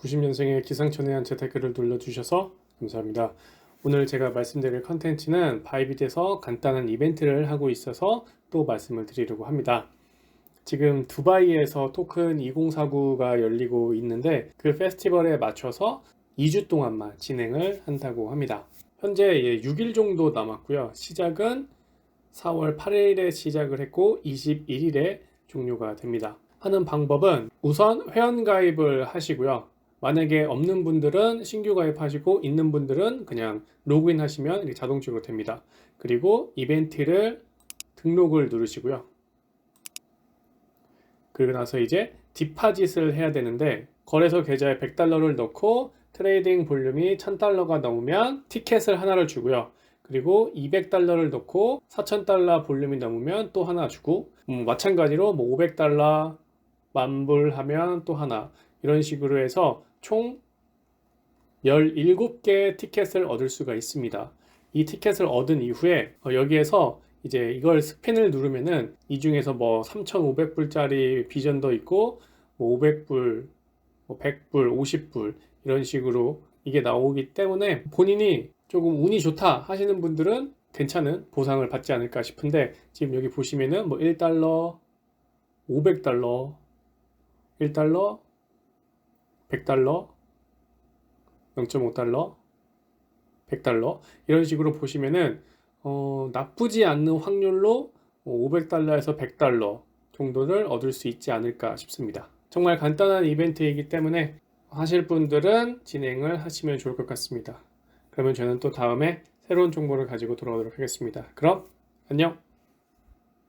90년생의 기상천외한 제 댓글을 눌러주셔서 감사합니다. 오늘 제가 말씀드릴 컨텐츠는 바이빗에서 간단한 이벤트를 하고 있어서 또 말씀을 드리려고 합니다. 지금 두바이에서 토큰 2049가 열리고 있는데 그 페스티벌에 맞춰서 2주 동안만 진행을 한다고 합니다. 현재 6일 정도 남았고요. 시작은 4월 8일에 시작을 했고 21일에 종료가 됩니다. 하는 방법은 우선 회원 가입을 하시고요. 만약에 없는 분들은 신규 가입하시고 있는 분들은 그냥 로그인 하시면 자동적으로 됩니다. 그리고 이벤트를 등록을 누르시고요. 그리고 나서 이제 디파짓을 해야 되는데 거래소 계좌에 100달러를 넣고 트레이딩 볼륨이 1000달러가 넘으면 티켓을 하나를 주고요. 그리고 200달러를 넣고 4000달러 볼륨이 넘으면 또 하나 주고 음, 마찬가지로 뭐 500달러 만불 하면 또 하나 이런 식으로 해서 총 17개의 티켓을 얻을 수가 있습니다. 이 티켓을 얻은 이후에 어, 여기에서 이제 이걸 스핀을 누르면은 이 중에서 뭐 3,500불짜리 비전도 있고 뭐 500불, 뭐 100불, 50불 이런 식으로 이게 나오기 때문에 본인이 조금 운이 좋다 하시는 분들은 괜찮은 보상을 받지 않을까 싶은데 지금 여기 보시면은 뭐 1달러, 500달러, 1달러, 100달러, 0.5달러, 100달러 이런 식으로 보시면은 어, 나쁘지 않는 확률로 500달러에서 100달러 정도를 얻을 수 있지 않을까 싶습니다. 정말 간단한 이벤트이기 때문에 하실 분들은 진행을 하시면 좋을 것 같습니다. 그러면 저는 또 다음에 새로운 정보를 가지고 돌아오도록 하겠습니다. 그럼 안녕!